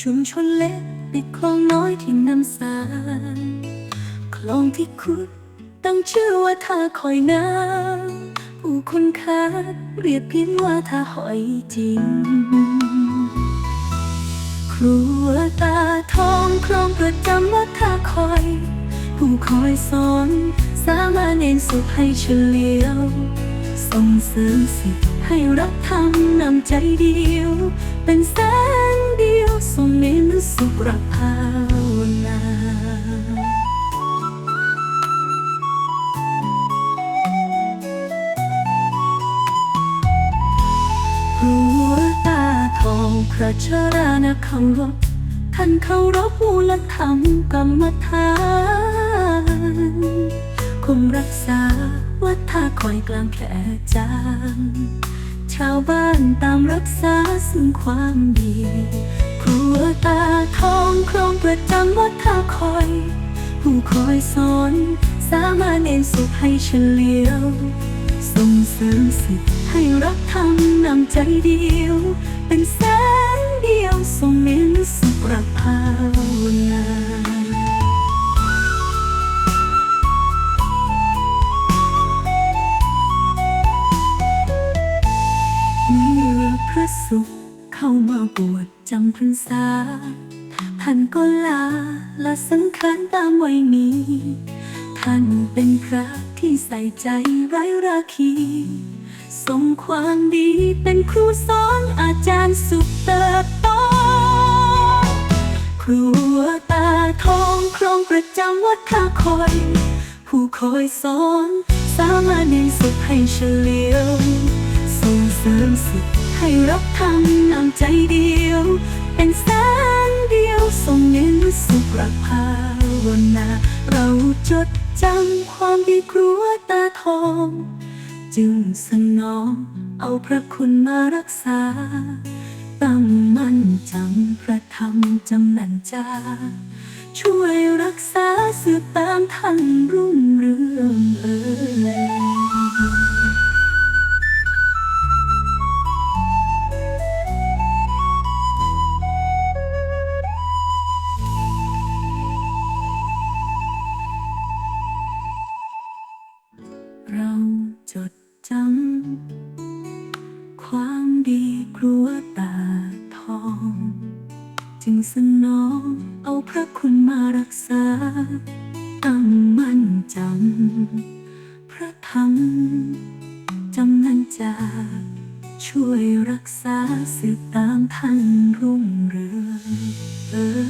ชุมชนเล็กติดคลองน้อยที่นำสารคลองที่ขุดตั้งชื่อว่าท่าคอยน้ำผู้คุณค่าเรียกเพียงว่าท่าหอยจริง ครัวตาทองครองประจำวัดท่าคอย ผู้คอยสอนสามารเนนสุขให้เฉลียว ส่งเสริมสิทธิ์ให้รักธรรมนำใจเดียว เป็นแส พระชรานะคำรบท่านเคารพมูลธรรมกรรมฐานคุมรักษาวัดท่าคอยกลางแค่จานชาวบ้านตามรักษาซึ่งความดีครัวตาทองครองประจำวัดท่าคอย ผู้คอยสอนสามารถเน้นสุขให้เฉลียวส่งเสริมสิทธิ์ให้รักธรรมนำใจเดียว เป็น พระสุขเข้ามาบวชจำพรรษาท่านก็ลาละสังขารตามวัยนี้ ท่านเป็นพระที่ใส่ใจไร้ราคีส่งความดีเป็นครูสอนอาจารย์สุขเติบโตครัวตาทองครองประจำวัดท่าคอย ผู้คอยสอน สามารถในสุขให้เฉลียว ส่งเสริมสิทธิ์ ให้รับธรรมนำใจเดียว เป็นแสงเดียวส่งเน้นสุขรักภาวนา เราจดจำความดีครัวตาทอง จึงสนองเอาพระคุณมารักษา ตั้งมั่นจำพระธรรมจำนันจา ช่วยรักษาสืบตามท่านรุ่งเรืองเอ่ย จำความดีครัวตาทอง จึงสนองเอาพระคุณมารักษา ตั้งมั่นจำพระธรรมจำนันจาช่วยรักษาสืบตามท่านรุ่งเรืองเออ